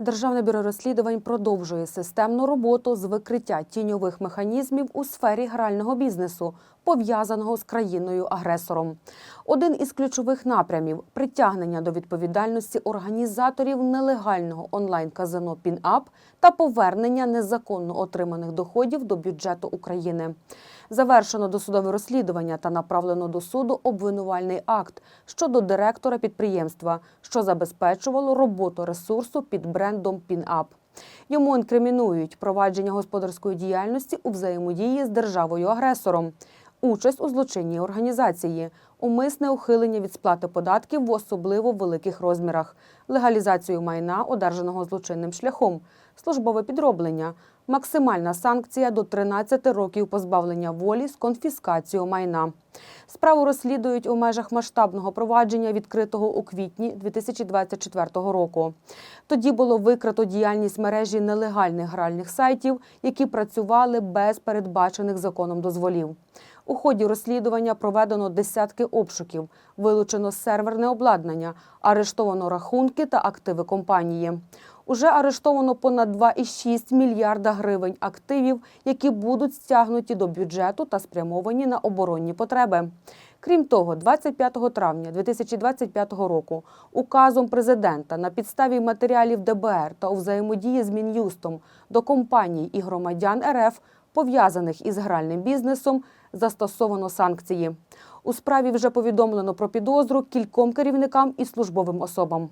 Державне бюро розслідувань продовжує системну роботу з викриття тіньових механізмів у сфері грального бізнесу, пов'язаного з країною-агресором. Один із ключових напрямів притягнення до відповідальності організаторів нелегального онлайн-казино «Пінап» та повернення незаконно отриманих доходів до бюджету України. Завершено досудове розслідування та направлено до суду обвинувальний акт щодо директора підприємства, що забезпечувало роботу ресурсу під брендом «Пінап». Йому інкримінують провадження господарської діяльності у взаємодії з державою-агресором, участь у злочинній організації, умисне ухилення від сплати податків в особливо великих розмірах, легалізацію майна, одержаного злочинним шляхом, службове підроблення, максимальна санкція до 13 років позбавлення волі з конфіскацією майна. Справу розслідують у межах масштабного провадження, відкритого у квітні 2024 року. Тоді було викрито діяльність мережі нелегальних гральних сайтів, які працювали без передбачених законом дозволів. У ході розслідування проведено десятки обшуків, вилучено серверне обладнання, арештовано рахунки та активи компанії. Уже арештовано понад 2,6 мільярда гривень активів, які будуть стягнуті до бюджету та спрямовані на оборонні потреби. Крім того, 25 травня 2025 року указом президента на підставі матеріалів ДБР та у взаємодії з Мін'юстом до компаній і громадян РФ, пов'язаних із гральним бізнесом, застосовано санкції. У справі вже повідомлено про підозру кільком керівникам і службовим особам.